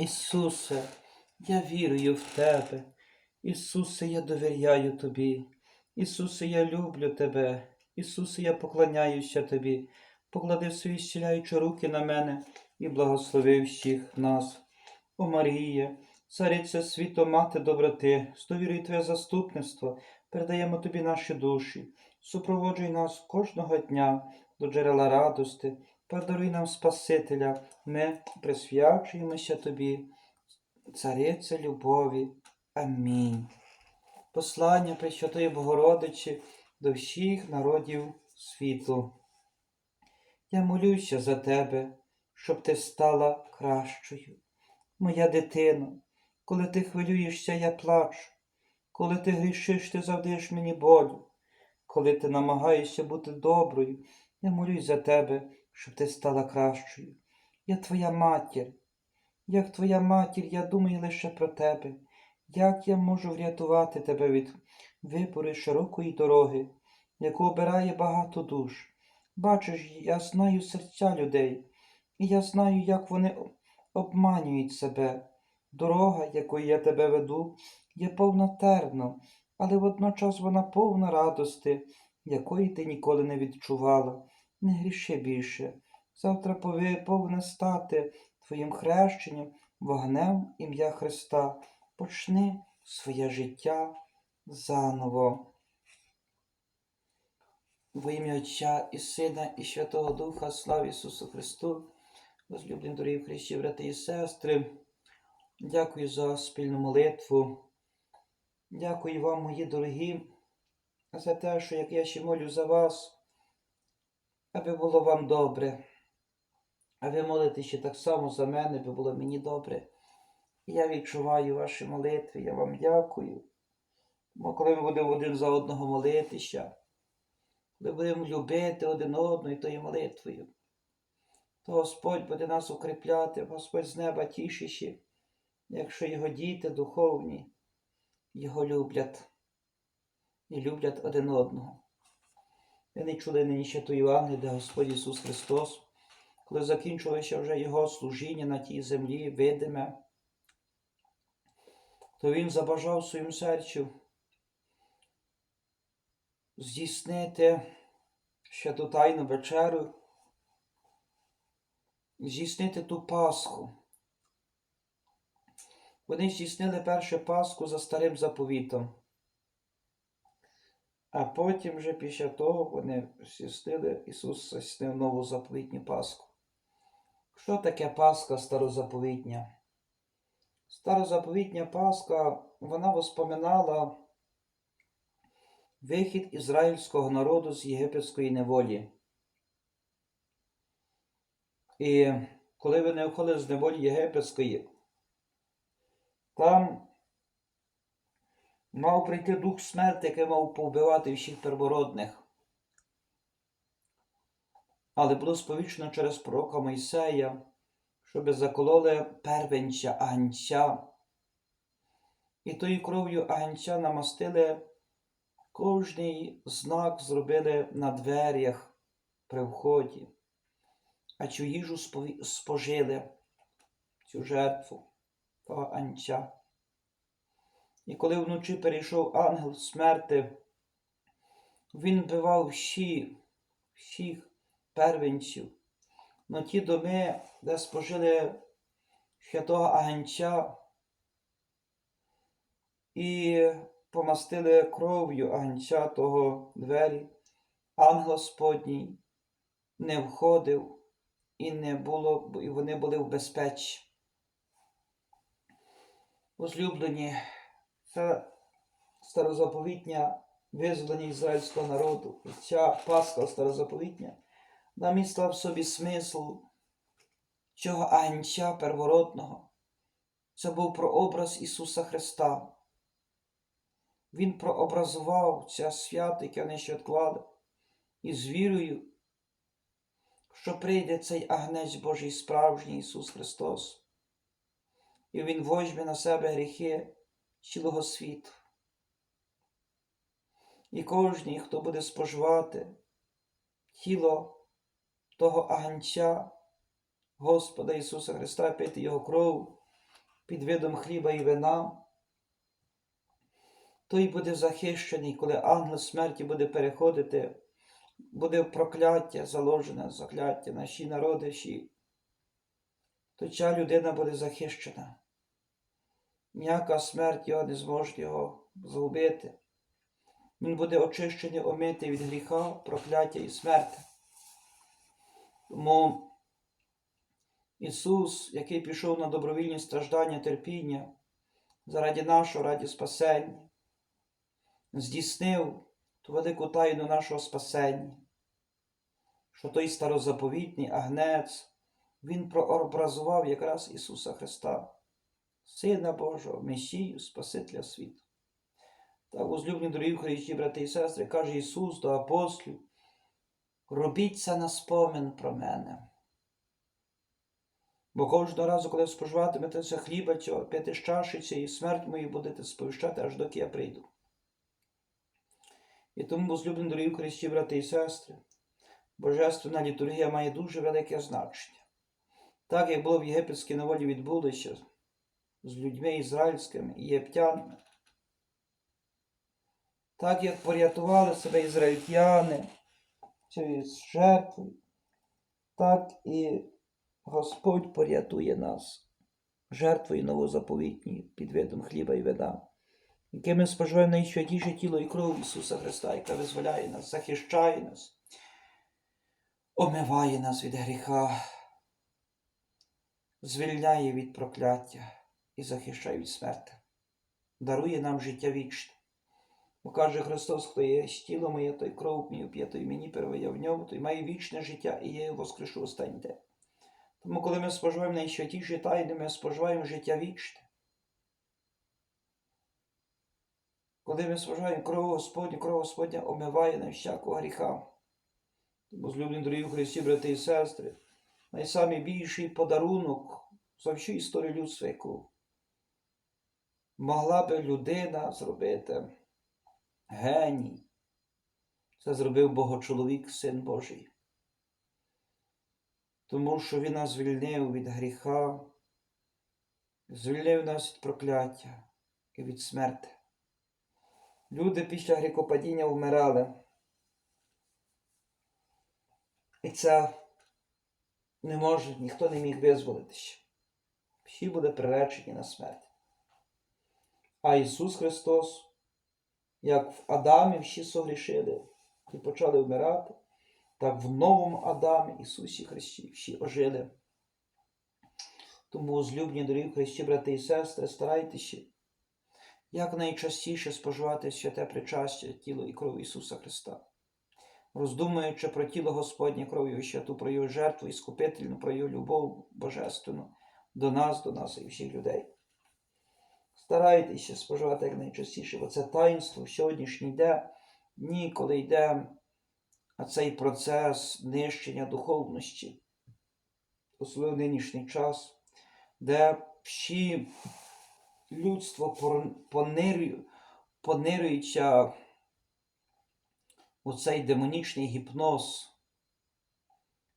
Ісусе, я вірую в Тебе. Ісусе, я довіряю Тобі. Ісусе, я люблю Тебе. Ісусе, я поклоняюся Тобі. Поклади свої зціляючі руки на мене і благослови всіх нас. О Марія, цариця світу, мати доброти, з довірою Твоє заступництво, передаємо Тобі наші душі. Супроводжуй нас кожного дня до джерела радости, подаруй нам Спасителя, ми присвячуємося Тобі, Цариця любові. Амінь. Послання Пресвятої Богородичі до всіх народів світу. Я молюся за тебе, щоб ти стала кращою. Моя дитино, коли ти хвилюєшся, я плачу. Коли ти грішиш, ти завдаєш мені болю. Коли ти намагаєшся бути доброю, я молюсь за тебе, щоб ти стала кращою. Я твоя матір. Як твоя матір, я думаю лише про тебе. Як я можу врятувати тебе від вибору широкої дороги, яку обирає багато душ? Бачиш, я знаю серця людей, і я знаю, як вони обманюють себе. Дорога, якою я тебе веду, є повна терну, але водночас вона повна радости, якої ти ніколи не відчувала. Не гріши більше. Завтра пови- повинна стати твоїм хрещенням, вогнем ім'я Христа. Почни своє життя заново. Во ім'я Отця і Сина, і Святого Духа, слава Ісусу Христу, возлюблені дорогі Христі, брати і сестри. Дякую за спільну молитву. Дякую вам, мої дорогі, за те, що як я ще молю за вас, аби було вам добре. А ви молитесь ще так само за мене, аби було мені добре. Я відчуваю ваші молитви, я вам дякую. Бо коли ми будемо один за одного молитися, коли будемо любити один одного і тою молитвою, то Господь буде нас укріпляти, Господь з неба тішище, якщо його діти духовні, його люблять і люблять один одного. Ви не чули нині ще ту Євангелію, де Господь Ісус Христос, коли закінчилося вже Його служіння на тій землі, видиме, то Він забажав своїм серцю здійснити ще ту тайну вечерю, здійснити ту Пасху. Вони здійснили першу Пасху за старим заповітом. А потім вже після того вони здійснили, Ісус здійснив нову заповітню Пасху. Що таке Пасха старозаповітня? Старозаповітня Пасха, вона воспоминала вихід ізраїльського народу з єгипетської неволі. І коли вони виходили з неволі єгипетської, там мав прийти дух смерти, який мав повбивати всіх первородних. Але було сповічено через пророка Мойсея, щоб закололи первенця агнця. І тою кров'ю агнця намастили кожний знак зробили на дверях при вході, а цю їжу спожили, цю жертву того анця. І коли вночі перейшов ангел смерти, він вбивав всі, всіх первенців. Но ті доми, де спожили святого агнця і помастили кров'ю агнця того двері, ангел Господній не входив і не було, і вони були в безпечі. Возлюблені, це старозаповітня визволення ізраїльського народу. І ця Пасха старозаповітня намістила в собі смисл цього агнця первородного. Це був прообраз Ісуса Христа. Він прообразував це свято, яке вони ще відклали, і з вірою, що прийде цей агнець Божий справжній Ісус Христос, і Він возьме на себе гріхи цілого світу. І кожний, хто буде споживати тіло того агнця, Господа Ісуса Христа, пити Його кров, під видом хліба і вина, той буде захищений, коли ангел смерті буде переходити, буде прокляття, заложене закляття на всі народи, всі, то ця людина буде захищена. Ніяка смерть його не зможе його згубити. Він буде очищений, омитий від гріха, прокляття і смерти. Тому Ісус, який пішов на добровільні страждання, терпіння, заради нашого, раді спасення, здійснив ту велику тайну нашого спасення, що той старозаповітний агнець, Він прообразував якраз Ісуса Христа, Сина Божого, Месію, Спасителя світу. Так, возлюблені дорогі Христі, брати і сестри, каже Ісус до апостолів, робіть це на спомин про мене. Бо кожного разу, коли споживатимете це хліба цього, п'яти з чаші цієї смерть мою будете сповіщати, аж доки я прийду. І тому, возлюблені дорогі Христі, брати і сестри, Божественна літургія має дуже велике значення. Так, як було в єгипетській неволі відбулося з людьми ізраїльськими єптянами, так як порятували себе ізраїльтяни через жертву, так і Господь порятує нас жертвою новозаповітньої під видом хліба і вина, яке ми споживаємо найсвятіше тіло і кров Ісуса Христа, яка визволяє нас, захищає нас, омиває нас від гріха, звільняє від прокляття і захищає від смерти, дарує нам життя вічне. Бо каже Христос, хто є тіло моє, той кров мій п'є, той мені перве в ньому, той має вічне життя, і я його воскрешу останній день. Тому, коли ми споживаємо найсвятіші тайни, ми споживаємо життя вічне. Коли ми споживаємо кров Господню, кров Господня омиває на всякого гріха. Тому, злюблені дорогі Христі, брати і сестри, найбільший подарунок за всю історію людства, яку могла би людина зробити геній. Це зробив Богочоловік, Син Божий. Тому що Він нас звільнив від гріха, звільнив нас від прокляття і від смерти. Люди після гріхопадіння вмирали. І це не може, ніхто не міг визволитися. Всі були приречені на смерть. А Ісус Христос як в Адамі всі согрішили і почали вмирати, так в новому Адамі Ісусі Христі всі ожили. Тому, злюбні дорогі Христі, брати і сестри, старайтеся якнайчастіше споживати святе причастя тіло і кров Ісуса Христа, роздумуючи про тіло Господнє кров'ю святу, про Його жертву і скупительну, про Його любов божественну до нас, до нас і всіх людей. Старайтеся споживати якнайчастіше, бо це таїнство в сьогоднішній день, коли йде цей процес нищення духовності, особливо нинішній час, де всі людство понирює, понирюється у цей демонічний гіпноз,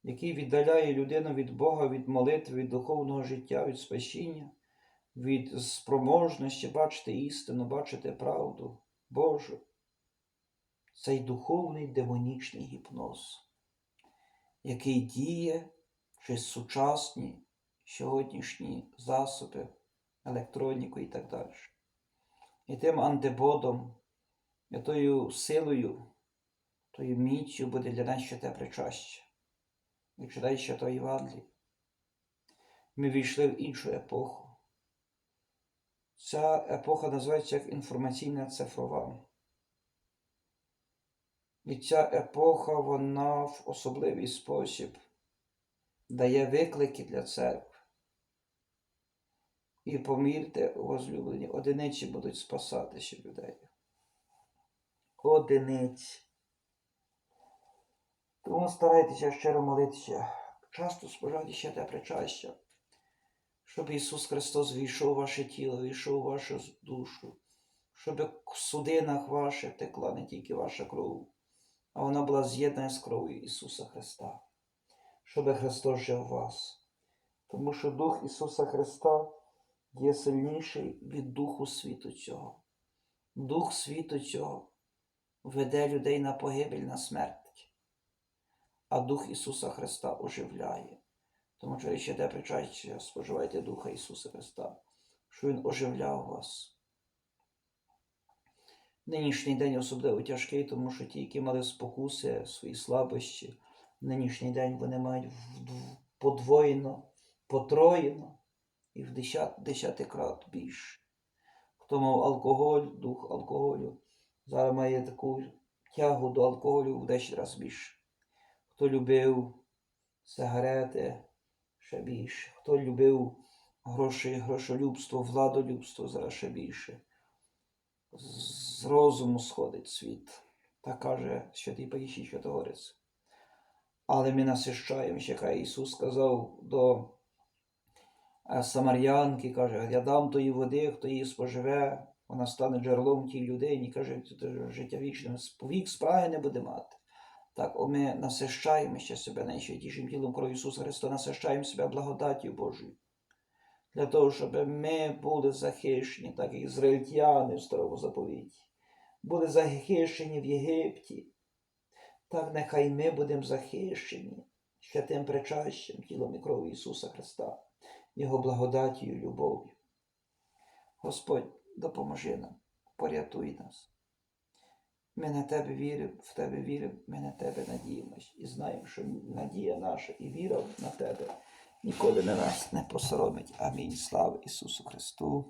який віддаляє людину від Бога, від молитви, від духовного життя, від спасіння від спроможності бачити істину, бачити правду Божу. Цей духовний демонічний гіпноз, який діє через сучасні сьогоднішні засоби, електроніку і так далі. І тим антибодом, і тою силою, тою міччю буде для нас ще те причастя. І читай ще той Євангелій. Ми війшли в іншу епоху. Ця епоха називається як інформаційна цифрова. І ця епоха, вона в особливий спосіб дає виклики для церкви. І помірте, возлюблені, одиниці будуть спасатися людей. Одиниці. Тому старайтеся щиро молитися, часто споживати ще те причастя щоб Ісус Христос війшов у ваше тіло, війшов у вашу душу, щоб в судинах ваших текла не тільки ваша кров, а вона була з'єднана з кров'ю Ісуса Христа, щоб Христос жив у вас. Тому що Дух Ісуса Христа є сильніший від духу світу цього. Дух світу цього веде людей на погибель, на смерть, а Дух Ісуса Христа оживляє. Тому що ще те причастя, споживайте Духа Ісуса Христа, що Він оживляв вас. Нинішній день особливо тяжкий, тому що ті, які мали спокуси, свої слабощі, нинішній день вони мають подвоєно, потроєно і в десят, десятикрат більше. Хто мав алкоголь, дух алкоголю, зараз має таку тягу до алкоголю в 10 разів більше. Хто любив сигарети, ще більше. Хто любив гроші, грошолюбство, владолюбство, зараз ще більше. З розуму сходить світ. Так каже святий Паїсій Святогорець. Але ми насищаємо, ще каже Ісус сказав до е, Самарянки, каже, я дам тої води, хто її споживе, вона стане джерелом тій людині, каже, «Це життя вічне, вік спраги не буде мати. Так, о, ми насищаємо ще себе найсвятішим тілом крові Ісуса Христа, насищаємо себе благодаттю Божою. Для того, щоб ми були захищені, так як ізраїльтяни в старому заповіті, були захищені в Єгипті. Так нехай ми будемо захищені святим причащем тілом і кров'ю Ісуса Христа, Його благодаттю і любов'ю. Господь, допоможи нам, порятуй нас. Ми на Тебе віримо, в Тебе віримо, ми на Тебе надіємось і знаємо, що надія наша і віра на Тебе ніколи не нас не посоромить. Амінь. Слава Ісусу Христу.